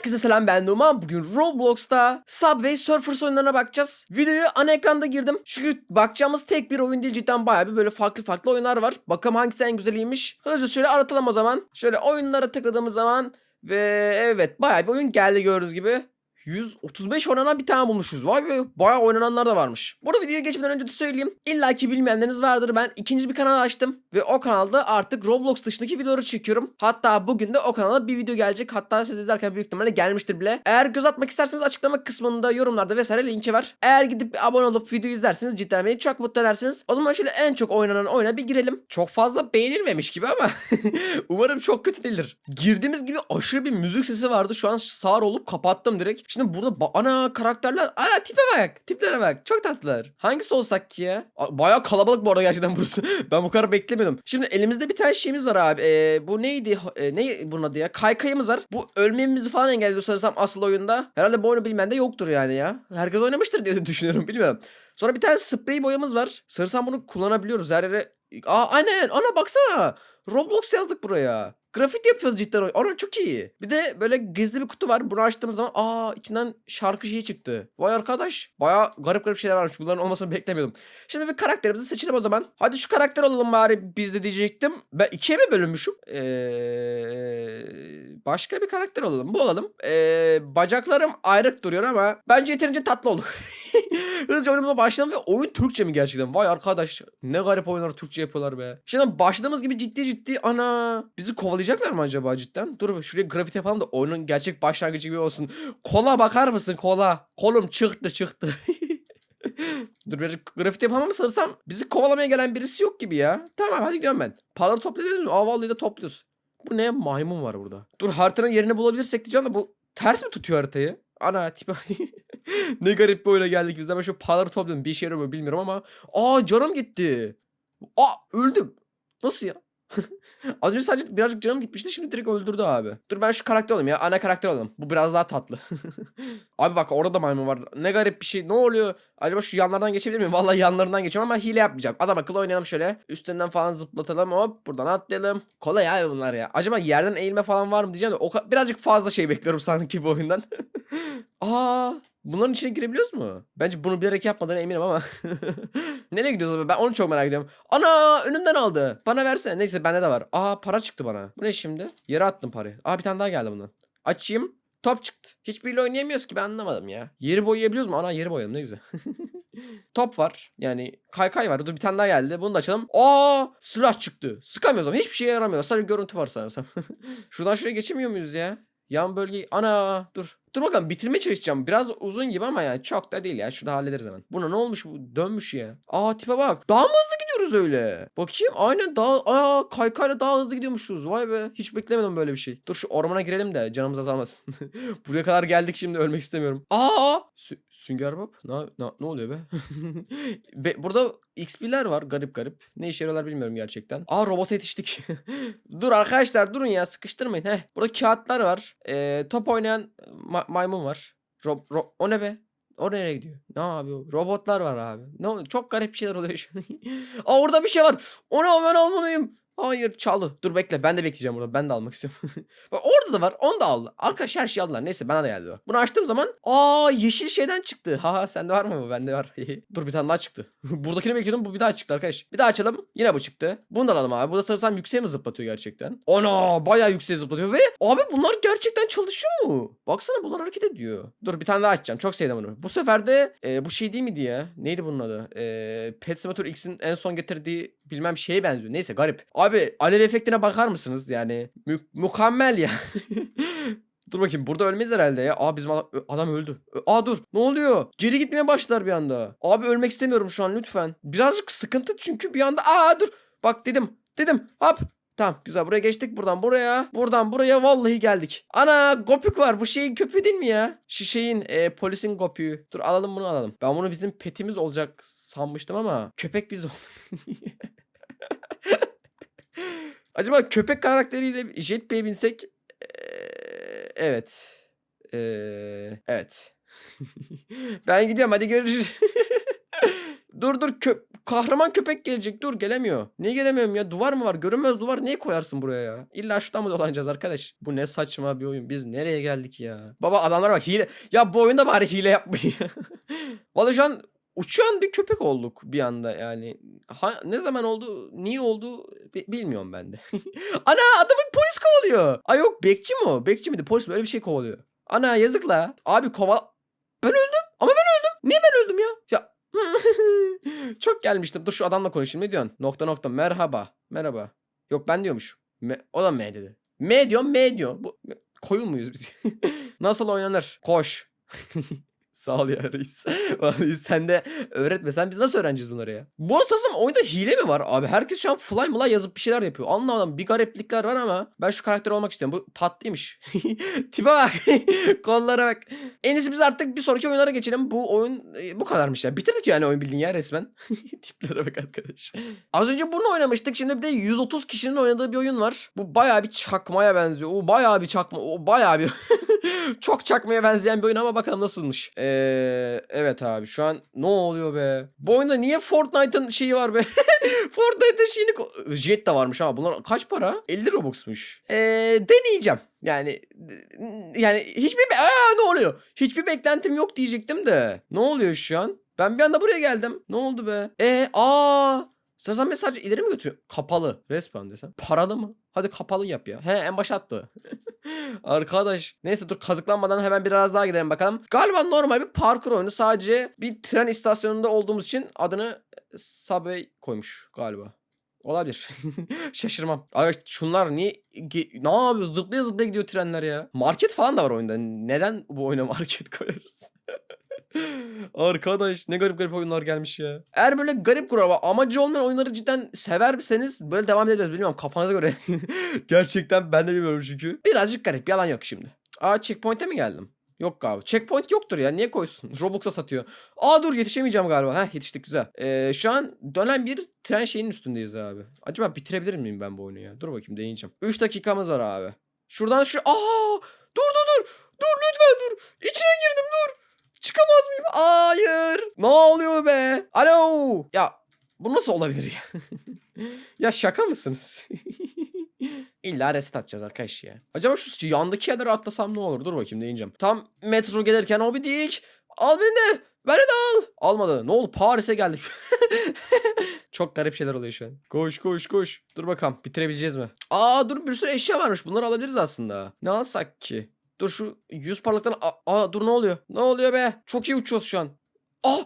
Herkese selam ben Numan. Bugün Roblox'ta Subway Surfers oyunlarına bakacağız. Videoyu ana ekranda girdim. Çünkü bakacağımız tek bir oyun değil cidden bayağı bir böyle farklı farklı oyunlar var. Bakalım hangisi en güzeliymiş. Hızlı şöyle aratalım o zaman. Şöyle oyunlara tıkladığımız zaman ve evet bayağı bir oyun geldi gördüğünüz gibi. 135 oynanan bir tane bulmuşuz. Vay be bayağı oynananlar da varmış. Burada videoya geçmeden önce de söyleyeyim. İlla ki bilmeyenleriniz vardır. Ben ikinci bir kanal açtım. Ve o kanalda artık Roblox dışındaki videoları çekiyorum. Hatta bugün de o kanala bir video gelecek. Hatta siz izlerken büyük ihtimalle gelmiştir bile. Eğer göz atmak isterseniz açıklama kısmında yorumlarda vesaire linki var. Eğer gidip abone olup videoyu izlerseniz cidden beni çok mutlu edersiniz. O zaman şöyle en çok oynanan oyuna bir girelim. Çok fazla beğenilmemiş gibi ama umarım çok kötü değildir. Girdiğimiz gibi aşırı bir müzik sesi vardı. Şu an sağır olup kapattım direkt. Şimdi burada ana karakterler. Ana tipe bak. Tiplere bak. Çok tatlılar. Hangisi olsak ki ya? A- Bayağı kalabalık bu arada gerçekten burası. ben bu kadar beklemiyordum. Şimdi elimizde bir tane şeyimiz var abi. Ee, bu neydi? Ee, ne bunun adı ya? Kaykayımız var. Bu ölmemizi falan engelliyor sanırsam asıl oyunda. Herhalde bu oyunu bilmeyen de yoktur yani ya. Herkes oynamıştır diye düşünüyorum. Bilmiyorum. Sonra bir tane sprey boyamız var. Sanırsam bunu kullanabiliyoruz. Her yere... Aa aynen. Ana baksana. Roblox yazdık buraya. Grafit yapıyoruz cidden. Ana çok iyi. Bir de böyle gizli bir kutu var. Bunu açtığımız zaman aa içinden şarkı şeyi çıktı. Vay arkadaş. Baya garip garip şeyler varmış. Bunların olmasını beklemiyordum. Şimdi bir karakterimizi seçelim o zaman. Hadi şu karakter olalım bari biz de diyecektim. Ben ikiye mi bölünmüşüm? Ee, başka bir karakter olalım. Bu olalım. Ee, bacaklarım ayrık duruyor ama bence yeterince tatlı olduk. Hızlıca oyunumuza başlayalım ve oyun Türkçe mi gerçekten? Vay arkadaş ne garip oyunları Türkçe yapıyorlar be. Şimdi başladığımız gibi ciddi ciddi ana bizi kovalayacaklar mı acaba cidden? Dur şuraya grafiti yapalım da oyunun gerçek başlangıcı gibi olsun. Kola bakar mısın kola? Kolum çıktı çıktı. Dur birazcık grafiti yapamam sanırsam bizi kovalamaya gelen birisi yok gibi ya. Tamam hadi gidiyorum ben. Paraları toplayalım mı? Aa vallahi de topluyoruz. Bu ne? Maymun var burada. Dur haritanın yerini bulabilirsek diyeceğim de bu ters mi tutuyor haritayı? Ana tipi ne garip bir oyuna geldik biz. Ben şu paraları topladım. Bir işe yarıyor mu bilmiyorum ama. Aa canım gitti. Aa öldüm. Nasıl ya? Az önce sadece birazcık canım gitmişti şimdi direkt öldürdü abi. Dur ben şu karakter olayım ya. Ana karakter olalım. Bu biraz daha tatlı. abi bak orada da maymun var. Ne garip bir şey. Ne oluyor? Acaba şu yanlardan geçebilir miyim? Vallahi yanlarından geçiyorum ama hile yapmayacağım. Adam akıllı oynayalım şöyle. Üstünden falan zıplatalım. Hop buradan atlayalım. Kolay ya bunlar ya. Acaba yerden eğilme falan var mı diyeceğim de o birazcık fazla şey bekliyorum sanki bu oyundan. Aa Bunların içine girebiliyoruz mu? Bence bunu bilerek yapmadığına eminim ama. Nereye gidiyoruz abi? Ben onu çok merak ediyorum. Ana önümden aldı. Bana versene. Neyse bende de var. Aa para çıktı bana. Bu ne şimdi? Yere attım parayı. Aa bir tane daha geldi bundan. Açayım. Top çıktı. Hiçbiriyle oynayamıyoruz ki ben anlamadım ya. Yeri boyayabiliyoruz mu? Ana yeri boyadım ne güzel. Top var. Yani kaykay var. Dur bir tane daha geldi. Bunu da açalım. Aa silah çıktı. Sıkamıyoruz ama hiçbir şeye yaramıyor. Sadece görüntü var sanırsam. Şuradan şuraya geçemiyor muyuz ya? Yan bölgeyi... Ana dur. Dur bakalım bitirmeye çalışacağım. Biraz uzun gibi ama yani çok da değil ya. Şurada hallederiz hemen. Buna ne olmuş bu? Dönmüş ya. Aa tipe bak. Daha mı hızlı gidiyoruz öyle? Bakayım aynen daha... Aa kaykayla daha hızlı gidiyormuşuz. Vay be. Hiç beklemedim böyle bir şey. Dur şu ormana girelim de canımız azalmasın. Buraya kadar geldik şimdi ölmek istemiyorum. Aa! Sü- Sünger Bob? Ne, ne, ne oluyor be? be? Burada XP'ler var garip garip. Ne işe yarıyorlar bilmiyorum gerçekten. Aa robota yetiştik. Dur arkadaşlar durun ya sıkıştırmayın. Heh, burada kağıtlar var. Ee, top oynayan ma- maymun var. Ro- ro- o ne be? O nereye gidiyor? Ne yapıyor? Robotlar var abi. Ne oluyor? Çok garip şeyler oluyor şu an. Aa orada bir şey var. O ne ben almalıyım. Hayır çaldı. Dur bekle ben de bekleyeceğim burada. Ben de almak istiyorum. Bak orada da var. Onu da aldı. Arkadaş her şeyi aldılar. Neyse bana da geldi. Bunu açtığım zaman aa yeşil şeyden çıktı. Haha sende var mı bu? Bende var. Dur bir tane daha çıktı. Buradakini bekliyordum. Bu bir daha çıktı arkadaş. Bir daha açalım. Yine bu çıktı. Bunu da alalım abi. Burada sanırsam yükseğe mi zıplatıyor gerçekten? Ana bayağı yükseğe zıplatıyor ve abi bunlar gerçekten çalışıyor mu? Baksana bunlar hareket ediyor. Dur bir tane daha açacağım. Çok sevdim bunu. Bu sefer de e, bu şey değil miydi ya? Neydi bunun adı? E, Pet Simulator X'in en son getirdiği bilmem şeye benziyor. Neyse garip. Abi alev efektine bakar mısınız? Yani mü- mükemmel ya. Dur bakayım burada ölmeyiz herhalde ya. Aa bizim adam, adam öldü. Aa dur ne oluyor? Geri gitmeye başlar bir anda. Abi ölmek istemiyorum şu an lütfen. Birazcık sıkıntı çünkü bir anda. Aa dur. Bak dedim. Dedim. Hop. Tamam güzel buraya geçtik buradan buraya. Buradan buraya vallahi geldik. Ana gopük var bu şeyin köpüğü değil mi ya? Şişeyin e, polisin gopüğü. Dur alalım bunu alalım. Ben bunu bizim petimiz olacak sanmıştım ama köpek biz olduk. Acaba köpek karakteriyle Jetpack'e binsek? Ee, evet. Ee, evet. ben gidiyorum hadi görüşürüz. dur dur kö kahraman köpek gelecek. Dur gelemiyor. Niye gelemiyorum ya? Duvar mı var? Görünmez duvar niye koyarsın buraya ya? İlla şuradan mı dolanacağız arkadaş? Bu ne saçma bir oyun. Biz nereye geldik ya? Baba adamlar bak hile. Ya bu oyunda bari hile yapmayın. Vallahi şu an uçan bir köpek olduk bir anda yani. Ha, ne zaman oldu, niye oldu bi- bilmiyorum ben de. Ana adamı polis kovalıyor. Ay yok bekçi mi o? Bekçi miydi? Polis mi? Öyle bir şey kovalıyor. Ana yazık la. Abi kovala... Ben öldüm ama ben öldüm. Niye ben öldüm ya? Ya çok gelmiştim. Dur şu adamla konuşayım. Ne diyorsun? Nokta nokta. Merhaba. Merhaba. Yok ben diyormuş. Me- o da M dedi. M diyor M diyor. Bu, koyun muyuz biz? Nasıl oynanır? Koş. Sağ ol ya reis. Vallahi sen de öğretmesen biz nasıl öğreneceğiz bunları ya? Bu arada sanırsam oyunda hile mi var abi? Herkes şu an fly mıla yazıp bir şeyler yapıyor. Anlamadım bir gariplikler var ama ben şu karakter olmak istiyorum. Bu tatlıymış. Tipe bak. Kollara bak. En iyisi biz artık bir sonraki oyunlara geçelim. Bu oyun e, bu kadarmış ya. Bitirdik yani oyun bildiğin ya resmen. Tiplere bak arkadaş. Az önce bunu oynamıştık. Şimdi bir de 130 kişinin oynadığı bir oyun var. Bu bayağı bir çakmaya benziyor. O bayağı bir çakma. O bayağı bir çok çakmaya benzeyen bir oyun ama bakalım nasılmış. Ee, evet abi şu an ne oluyor be? Bu oyunda niye Fortnite'ın şeyi var be? Fortnite'ın şeyini... Jet de varmış ama bunlar kaç para? 50 Robux'muş. Ee, deneyeceğim. Yani yani hiçbir Aa, ne oluyor? Hiçbir beklentim yok diyecektim de. Ne oluyor şu an? Ben bir anda buraya geldim. Ne oldu be? E aa Sazan mesaj ileri mi götürüyor? Kapalı. Respawn desem. Paralı mı? Hadi kapalı yap ya. He en başa attı. Arkadaş. Neyse dur kazıklanmadan hemen biraz daha gidelim bakalım. Galiba normal bir parkur oyunu. Sadece bir tren istasyonunda olduğumuz için adını Subway koymuş galiba. Olabilir. Şaşırmam. Arkadaş şunlar niye ne yapıyor? Zıplaya zıplaya gidiyor trenler ya. Market falan da var oyunda. Neden bu oyuna market koyarız? Arkadaş ne garip garip oyunlar gelmiş ya. Eğer böyle garip kuraba amacı olmayan oyunları cidden sever miseniz böyle devam edebiliriz. Bilmiyorum kafanıza göre. Gerçekten ben de bilmiyorum çünkü. Birazcık garip yalan yok şimdi. Aa checkpoint'e mi geldim? Yok galiba. Checkpoint yoktur ya. Niye koysun? Roblox'a satıyor. Aa dur yetişemeyeceğim galiba. Heh yetiştik güzel. Ee, şu an dönen bir tren şeyinin üstündeyiz abi. Acaba bitirebilir miyim ben bu oyunu ya? Dur bakayım deneyeceğim. 3 dakikamız var abi. Şuradan şu... Aa! Dur dur dur. Dur lütfen dur. İçine girdim dur. Çıkamaz mıyım? Hayır. Ne oluyor be? Alo. Ya bu nasıl olabilir ya? ya şaka mısınız? İlla reset atacağız arkadaş ya. Acaba şu yandaki yerlere atlasam ne olur? Dur bakayım deneyeceğim. Tam metro gelirken o bir dik. Al beni de. Beni de al. Almadı. Ne oldu? Paris'e geldik. Çok garip şeyler oluyor şu an. Koş koş koş. Dur bakalım bitirebileceğiz mi? Aa dur bir sürü eşya varmış. Bunları alabiliriz aslında. Ne alsak ki? Dur şu yüz parlaktan... Aa, aa, dur ne oluyor? Ne oluyor be? Çok iyi uçuyoruz şu an. Aa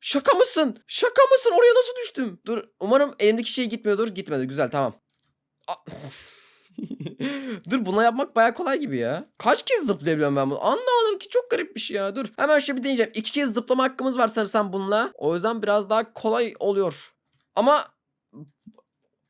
şaka mısın? Şaka mısın? Oraya nasıl düştüm? Dur umarım elimdeki şey gitmiyordur. Gitmedi güzel tamam. Dur buna yapmak baya kolay gibi ya. Kaç kez zıplayabiliyorum ben bunu? Anlamadım ki çok garip bir şey ya. Dur hemen şöyle bir deneyeceğim. İki kez zıplama hakkımız var sanırsam bununla. O yüzden biraz daha kolay oluyor. Ama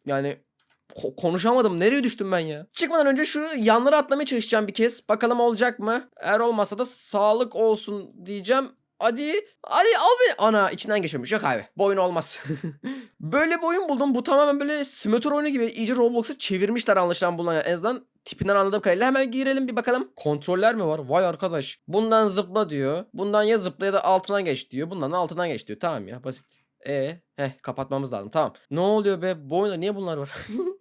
yani ko- konuşamadım. Nereye düştüm ben ya? Çıkmadan önce şu yanlara atlamaya çalışacağım bir kez. Bakalım olacak mı? Eğer olmasa da sağlık olsun diyeceğim. Hadi. Hadi al beni. Ana içinden geçiyormuş. Yok abi. Bu oyun olmaz. böyle bir oyun buldum. Bu tamamen böyle simülatör oyunu gibi. İyice Roblox'a çevirmişler anlaşılan bulunan. En azından tipinden anladığım kadarıyla. Hemen girelim bir bakalım. Kontroller mi var? Vay arkadaş. Bundan zıpla diyor. Bundan ya zıpla ya da altından geç diyor. Bundan da altından geç diyor. Tamam ya basit. E, heh kapatmamız lazım. Tamam. Ne oluyor be? Bu niye bunlar var?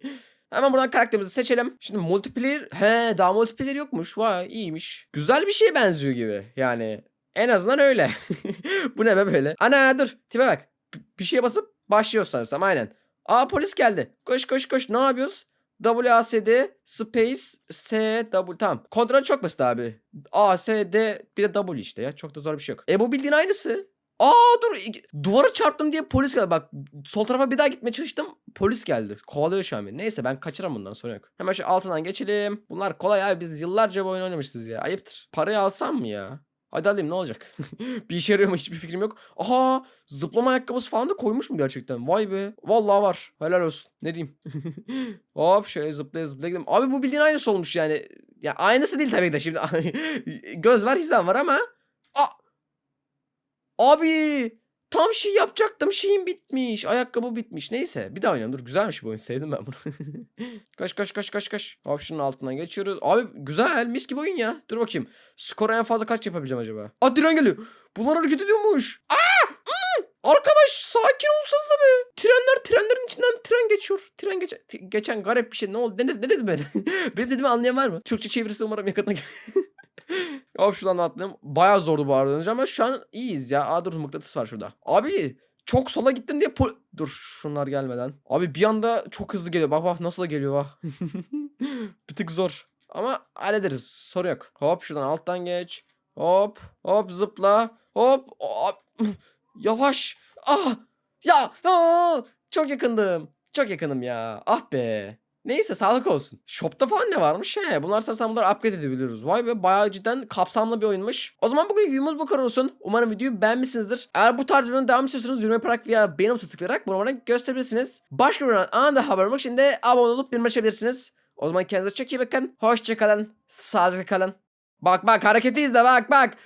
Hemen buradan karakterimizi seçelim. Şimdi multiplayer. He daha multiplayer yokmuş. Vay iyiymiş. Güzel bir şeye benziyor gibi. Yani en azından öyle. Bu ne be böyle? Ana dur. Tipe bak. B- bir şeye basıp başlıyoruz sanırsam aynen. Aa polis geldi. Koş koş koş. Ne yapıyoruz? WASD space S W tamam. Kontrol çok basit abi. A S D bir de W işte ya. Çok da zor bir şey yok. E bu bildiğin aynısı. Aa dur duvara çarptım diye polis geldi. Bak sol tarafa bir daha gitmeye çalıştım. Polis geldi. Kovalıyor şu an beni. Neyse ben kaçırım bundan sonra yok. Hemen şu altından geçelim. Bunlar kolay abi biz yıllarca bu oyun oynamışız ya. Ayıptır. Parayı alsam mı ya? Hadi alayım ne olacak? bir işe yarıyor mu hiçbir fikrim yok. Aha zıplama ayakkabısı falan da koymuş mu gerçekten? Vay be. Vallahi var. Helal olsun. Ne diyeyim? Hop şöyle zıplaya zıplaya gidelim. Abi bu bildiğin aynısı olmuş yani. Ya aynısı değil tabii de şimdi. Göz var hizam var ama. Abi tam şey yapacaktım şeyim bitmiş. Ayakkabı bitmiş. Neyse bir daha oynayalım. Dur güzelmiş bu oyun. Sevdim ben bunu. kaç kaç kaç kaç kaç. Hop şunun altından geçiyoruz. Abi güzel mis gibi oyun ya. Dur bakayım. Skora en fazla kaç yapabileceğim acaba? Aa diren geliyor. Bunlar hareket ediyormuş. Aa! ıı! Arkadaş sakin olsanız da be. Trenler trenlerin içinden tren geçiyor. Tren geçe t- geçen garip bir şey. Ne oldu? Ne, dedi- ne dedim ben? Benim dediğimi anlayan var mı? Türkçe çevirisi umarım yakında Hop şuradan atlayalım. Bayağı zordu bu arada ama şu an iyiyiz ya. Aa dur mıknatıs var şurada. Abi çok sola gittim diye pol- Dur şunlar gelmeden. Abi bir anda çok hızlı geliyor. Bak bak nasıl da geliyor bak. bir tık zor. Ama hallederiz. Sorun yok. Hop şuradan alttan geç. Hop. Hop zıpla. Hop. hop. Yavaş. Ah. Ya. Aa, çok yakındım. Çok yakınım ya. Ah be. Neyse sağlık olsun. Shop'ta falan ne varmış? He, bunlar sanırsam bunları upgrade edebiliyoruz. Vay be bayağı cidden kapsamlı bir oyunmuş. O zaman bugün videomuz bu kadar olsun. Umarım videoyu beğenmişsinizdir. Eğer bu tarz videonun devam istiyorsanız yorum yaparak veya beğeni butonu tıklayarak bunu bana gösterebilirsiniz. Başka bir anında haber olmak için de abone olup bildirim açabilirsiniz. O zaman kendinize çok iyi bakın. Hoşçakalın. Sağlıcakla kalın. Bak bak hareketi izle bak bak.